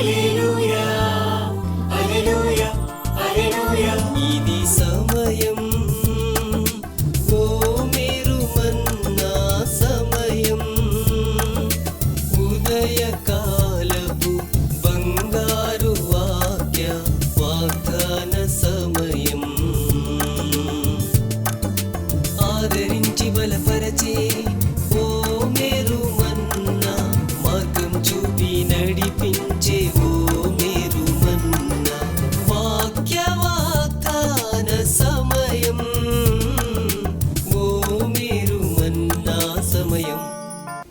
ఇది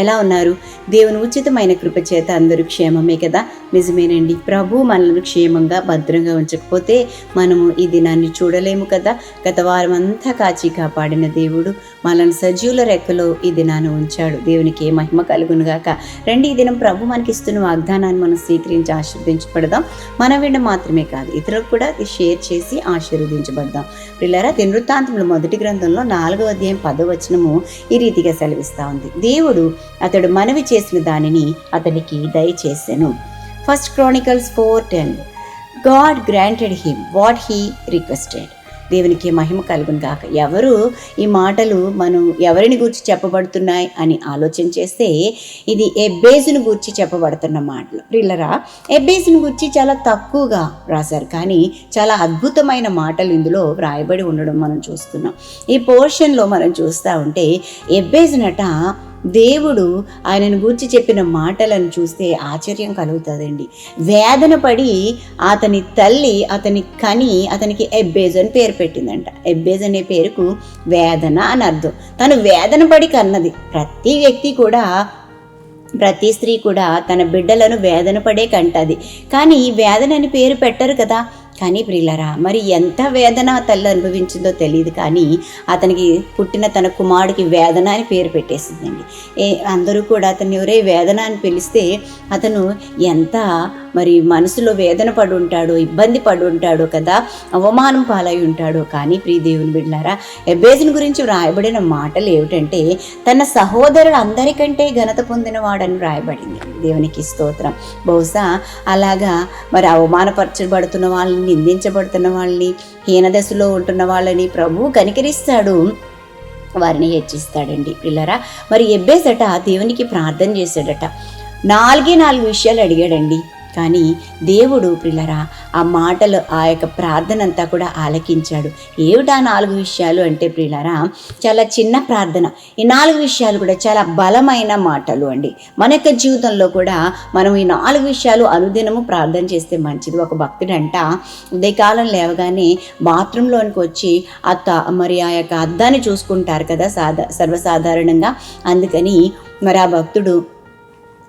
ఎలా ఉన్నారు? దేవుని ఉచితమైన కృప చేత అందరూ క్షేమమే కదా? నిజమేనండి. ప్రభు మనల్ని క్షేమంగా భద్రంగా ఉంచకపోతే మనము ఈ దినాన్ని చూడలేము కదా? గత వారం అంతా కాచి కాపాడిన దేవుడు మనల్ని సజీవుల రెక్కలో ఈ దినాన్ని ఉంచాడు. దేవునికి ఏ మహిమ కలుగునుగాక. రండి ఈ దినం ప్రభు మనకి ఇస్తున్న వాగ్దానాన్ని మనం స్వీకరించి ఆశీర్వదించబడదాం. మన వినడం మాత్రమే కాదు ఇతరులకు కూడా అది షేర్ చేసి ఆశీర్వదించబడదాం. పిల్లరా దినవృత్తాంతంలో మొదటి గ్రంథంలో నాలుగవ అధ్యాయం పదవచనము ఈ రీతిగా సెలవిస్తూ ఉంది. దేవుడు అతడు మనవి చేసిన దానిని అతనికి దయచేసెను. First chronicles four ten God granted him what he requested దేవునికి మహిమ కలుగును గాక. ఎవరు ఈ మాటలు మనం ఎవరిని గురించి చెప్పబడుతున్నాయి అని ఆలోచన చేస్తే ఇది ఎబ్బేజును గురించి చెప్పబడుతున్న మాటలు. ప్రిల్లరా ఎబ్బేజును గురించి చాలా తక్కువగా రాశారు. కానీ చాలా అద్భుతమైన మాటలు ఇందులో వ్రాయబడి ఉండడం మనం చూస్తున్నాం. ఈ పోర్షన్లో మనం చూస్తూ ఉంటే ఎబ్బేజునట దేవుడు ఆయనను గూర్చి చెప్పిన మాటలను చూస్తే ఆశ్చర్యం కలుగుతుందండి. వేదన పడి అతని తల్లి అతని కని అతనికి ఎబ్బేజ్ అని పేరు పెట్టిందంట. ఎబ్బేజ్ అనే పేరుకు వేదన అని అర్థం. తను వేదన పడి కన్నది. ప్రతి వ్యక్తి కూడా ప్రతి స్త్రీ కూడా తన బిడ్డలను వేదన పడే కంటది. కానీ వేదన అని పేరు పెట్టరు కదా. కానీ ప్రియులరా మరి ఎంత వేదన తల్లి అనుభవించిందో తెలియదు కానీ అతనికి పుట్టిన తన కుమారుడికి వేదన అని పేరు పెట్టేసిందండి. ఏ అందరూ కూడా అతన్ని ఎవరే వేదన అని పిలిస్తే అతను ఎంత మరి మనసులో వేదన పడి ఉంటాడు ఇబ్బంది పడి ఉంటాడు కదా అవమానం పాలై ఉంటాడు. కానీ ప్రియ దేవుని బిడ్డారా ఎబ్బేజుని గురించి వ్రాయబడిన మాటలు ఏమిటంటే తన సహోదరుడు అందరికంటే ఘనత పొందినవాడని వ్రాయబడింది. దేవునికి స్తోత్రం. బహుశా అలాగా మరి అవమానపరచబడుతున్న వాళ్ళని నిందించబడుతున్న వాళ్ళని హీనదశలో ఉంటున్న వాళ్ళని ప్రభు కనికరిస్తాడు. వారిని హెచ్చిస్తాడండి. పిల్లరా మరి ఎబ్బేసట దేవునికి ప్రార్థన చేశాడట. నాలుగే నాలుగు విషయాలు అడిగాడండి. కానీ దేవుడు పిల్లరా ఆ మాటలు ఆ యొక్క ప్రార్థన అంతా కూడా ఆలకించాడు. ఏమిటా నాలుగు విషయాలు అంటే ప్రిలరా చాలా చిన్న ప్రార్థన. ఈ నాలుగు విషయాలు కూడా చాలా బలమైన మాటలు అండి. మన యొక్క జీవితంలో కూడా మనం ఈ నాలుగు విషయాలు అనుదినము ప్రార్థన చేస్తే మంచిది. ఒక భక్తుడంట ఉదయకాలం లేవగానే బాత్రూంలోనికి వచ్చి అత్త మరి ఆ యొక్క అద్దాన్ని చూసుకుంటారు కదా సాధా సర్వసాధారణంగా. అందుకని మరి ఆ భక్తుడు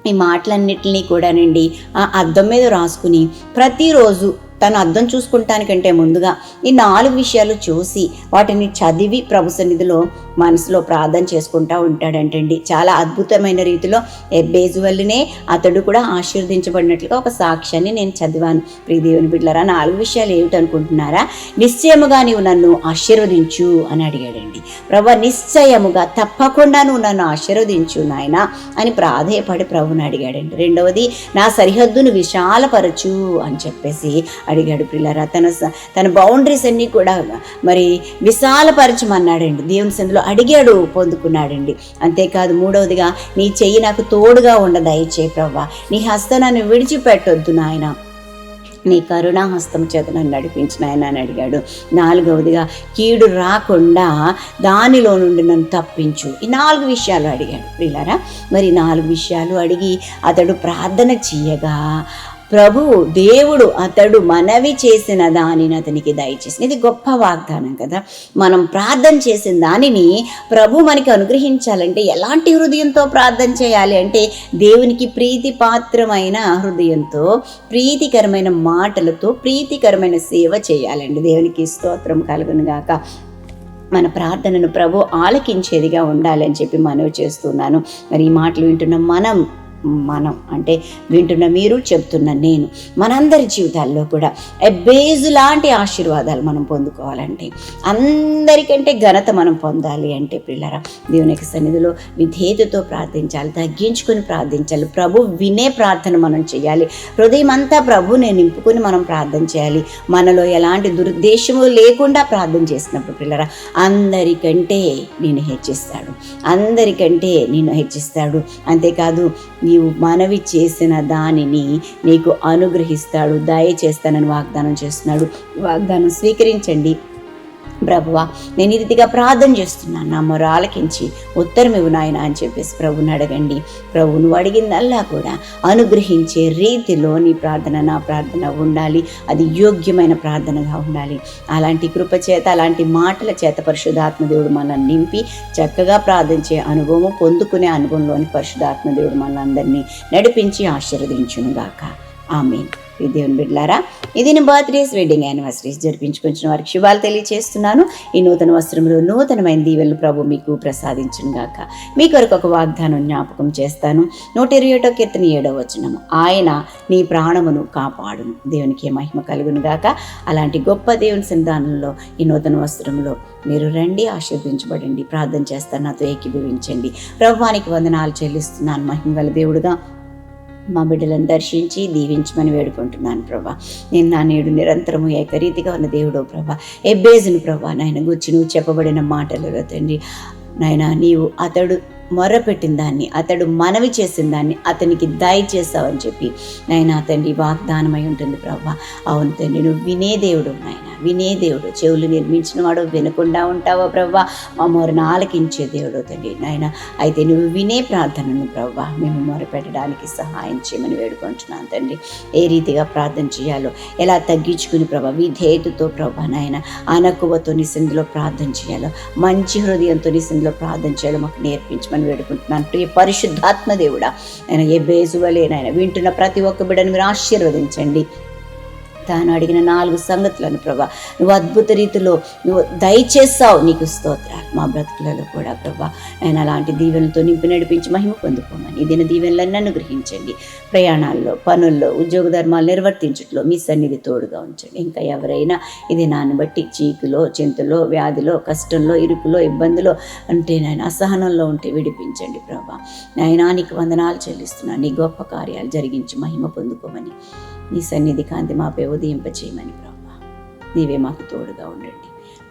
ఈ మాటలన్నిటినీ కూడానండి ఆ అద్దం మీద రాసుకుని ప్రతిరోజు తను అర్థం చూసుకుంటానికంటే ముందుగా ఈ నాలుగు విషయాలు చూసి వాటిని చదివి ప్రభు సన్నిధిలో మనసులో ప్రార్థన చేసుకుంటా ఉంటాడంటండి. చాలా అద్భుతమైన రీతిలో ఎబ్బేజు వల్లనే అతడు కూడా ఆశీర్వదించబడినట్లుగా ఒక సాక్ష్యాన్ని నేను చదివాను. ప్రియదేవుని బిడ్డలారా నాలుగు విషయాలు ఏమిటనుకుంటున్నారా? నిశ్చయముగా నీవు నన్ను ఆశీర్వదించు అని అడిగాడండి. ప్రభు నిశ్చయముగా తప్పకుండా నువ్వు నన్ను ఆశీర్వదించు నాయన అని ప్రాధేయపడి ప్రభుని అడిగాడండి. రెండవది నా సరిహద్దును విశాలపరచు అని చెప్పేసి అడిగాడు పిల్లరా తన స- తన బౌండరీస్ అన్నీ కూడా మరి విశాలపరచమన్నాడండి. దేవుని సందులో అడిగాడు పొందుకున్నాడండి. అంతేకాదు మూడవదిగా నీ చెయ్యి నాకు తోడుగా ఉండ దయచే ప్రవ్వా నీ హస్త నన్ను విడిచిపెట్టొద్దు నాయన. నీ కరుణా హస్తం చేత నన్ను నడిపించిన ఆయన అని అడిగాడు. నాలుగవదిగా కీడు రాకుండా దానిలో నుండి నన్ను తప్పించు. ఈ నాలుగు విషయాలు అడిగాడు. ప్రియులారా మరి నాలుగు విషయాలు అడిగి అతడు ప్రార్థన చేయగా ప్రభువు దేవుడు అతడు మనవి చేసిన దానిని అతనికి దయచేసింది ఇది గొప్ప వాగ్దానం కదా. మనం ప్రార్థన చేసిన దానిని ప్రభు మనకి అనుగ్రహించాలంటే ఎలాంటి హృదయంతో ప్రార్థన చేయాలి అంటే దేవునికి ప్రీతి పాత్రమైన హృదయంతో ప్రీతికరమైన మాటలతో ప్రీతికరమైన సేవ చేయాలండి. దేవునికి స్తోత్రం కలుగును గాక మన ప్రార్థనను ప్రభు ఆలకించేదిగా ఉండాలని చెప్పి మనవి చేస్తున్నాను. మరి ఈ మాటలు వింటున్న మనం మనం. అంటే వింటున్న మీరు చెప్తున్న నేను. మనందరి జీవితాల్లో కూడా ఎబ్బేజు లాంటి ఆశీర్వాదాలు మనం పొందుకోవాలంటే అందరికంటే ఘనత మనం పొందాలి అంటే పిల్లరా దేవుని సన్నిధిలో విధేయతతో ప్రార్థించాలి తగ్గించుకొని ప్రార్థించాలి ప్రభు వినే ప్రార్థన మనం చేయాలి హృదయం అంతా ప్రభుని నింపుకొని మనం ప్రార్థన చేయాలి మనలో ఎలాంటి దురుద్దేశము లేకుండా ప్రార్థన చేసినప్పుడు పిల్లరా అందరికంటే నేను హెచ్చిస్తాడు అందరికంటే నేను హెచ్చిస్తాడు. అంతేకాదు నీవు మనవి చేసిన దానిని నీకు అనుగ్రహిస్తాడు దయచేస్తానని వాగ్దానం చేస్తున్నాడు. వాగ్దానం స్వీకరించండి. ప్రభువా నేను ఈ రీతిగా ప్రార్థన చేస్తున్నాను. నా మొర ఆలకించి ఉత్తరం ఇవ్వు నాయన అని చెప్పేసి ప్రభుని అడగండి. ప్రభు నువ్వు అడిగిందల్లా కూడా అనుగ్రహించే రీతిలో నీ ప్రార్థన నా ప్రార్థన ఉండాలి. అది యోగ్యమైన ప్రార్థనగా ఉండాలి. అలాంటి కృప చేత అలాంటి మాటల చేత పరిశుధాత్మ దేవుడు మనల్ని నింపి చక్కగా ప్రార్థించే అనుభవం పొందుకునే అనుభవంలోని పరిశుధాత్మ దేవుడు మనందరినీ నడిపించి ఆశీర్వదించునుగాక. ఆమె ఈ దేవుని బిడ్లారా ఇది నేను బర్త్డేస్ వెడ్డింగ్ యానివర్సరీస్ జరిపించుకొచ్చిన వారికి శుభాలు తెలియజేస్తున్నాను ఈ నూతన వస్త్రంలో నూతనమైన దీవెలు ప్రభు మీకు ప్రసాదించును గాక. మీ కొరకు ఒక వాగ్దానం జ్ఞాపకం చేస్తాను. నూట ఇరవై ఒకటో కీర్తన ఏడవ వచనము. ఆయన నీ ప్రాణమును కాపాడును. దేవునికి మహిమ కలుగును గాక. అలాంటి గొప్ప దేవుని సంధానంలో ఈ నూతన వస్త్రంలో మీరు రండి ఆశీర్వదించబడండి. ప్రార్థన చేస్తాను నాతో ఏకీభవించండి. ప్రభువానికి వందనాలు చెల్లిస్తున్నాను. మహిమగల దేవుడుగా మా బిడ్డలను దర్శించి దీవించమని వేడుకుంటున్నాను ప్రభా. నేను నా నేడు నిరంతరము ఏకరీతిగా ఉన్న దేవుడు ప్రభా. ఎబ్బేజును ప్రభా నాయన గుచ్చి నువ్వు చెప్పబడిన మాటలలో తండ్రి. నాయన నీవు అతడు మొర్రపెట్టిన దాన్ని అతడు మనవి చేసిన దాన్ని అతనికి దయచేసావని చెప్పి నాయన తండ్రి వాగ్దానమై ఉంటుంది ప్రభా అవును తండ్రి నువ్వు వినే దేవుడు నాయన వినే దేవుడు. చెవులు నిర్మించిన వాడు వినకుండా ఉంటావా ప్రభా మా మొరను ఆలకించే దేవుడు తండ్రి నాయన. అయితే నువ్వు వినే ప్రార్థనను ప్రభా మేము మొరపెట్టడానికి సహాయం చేయమని వేడుకుంటున్నాను తండ్రి. ఏ రీతిగా ప్రార్థన చేయాలో ఎలా తగ్గించుకుని ప్రభా విధేయతతో ప్రభా నాయన అనకువతో నిసిందులో ప్రార్థన చేయాలో మంచి హృదయంతో నిసిందులో ప్రార్థన చేయాలో మాకు నేర్పించమని వేడుకుంటున్నాను. ప్రియ పరిశుద్ధాత్మ దేవుడా ఆయన ఏ బేజువలే వింటున్న ప్రతి ఒక్క బిడ్డను మీరు ఆశీర్వదించండి. తాను అడిగిన నాలుగు సంగతులను ప్రభా నువ్వు అద్భుత రీతిలో నువ్వు దయచేస్తావు నీకు స్తోత్రాలు. మా బ్రతుకులలో కూడా ప్రభా ఆయన అలాంటి దీవెనలతో నింపి నడిపించి మహిమ పొందుకోమని. ఈ దిన దీవెనలన్నీ అనుగ్రహించండి. ప్రయాణాల్లో పనుల్లో ఉద్యోగ ధర్మాలు నిర్వర్తించట్లో మీ సన్నిధి తోడుగా ఉంచండి. ఇంకా ఎవరైనా ఇది నాన్ని బట్టి చీకులో చింతలో వ్యాధిలో కష్టంలో ఇరుకులో ఇబ్బందిలో అంటే నాయన అసహనంలో ఉంటే విడిపించండి ప్రభా. నాయనా నీకు వందనాలు చెల్లిస్తున్నాను. నీ గొప్ప కార్యాలు జరిగించి మహిమ పొందుకోమని. నీ సన్నిధి కాంతి మాపై ఉదయింపచేయమని ప్రభా. నీవే మాకు తోడుగా ఉండండి.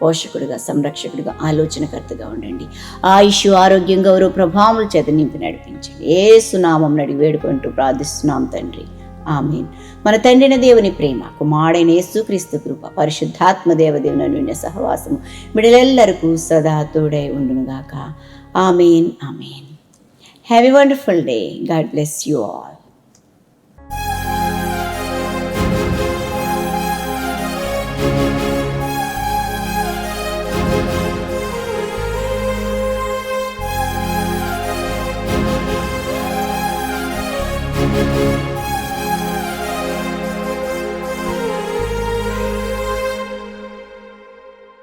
పోషకుడుగా సంరక్షకుడిగా ఆలోచనకర్తగా ఉండండి. ఆయుష్ ఆరోగ్యం గౌరవ ప్రభావముల చేత నింపి నడిపించండి. ఏ సునామం నడి వేడుకుంటూ ప్రార్థిస్తున్నాం తండ్రి. ఆమెన్. మన తండ్రిన దేవుని ప్రేమ కుమారుడైన యేసుక్రీస్తు కృప పరిశుద్ధాత్మ దేవదేవుని నుండి సహవాసము బిడలెల్లరకు సదా తోడై ఉండునుగాక. Amen. Amen. Have a wonderful day God bless you all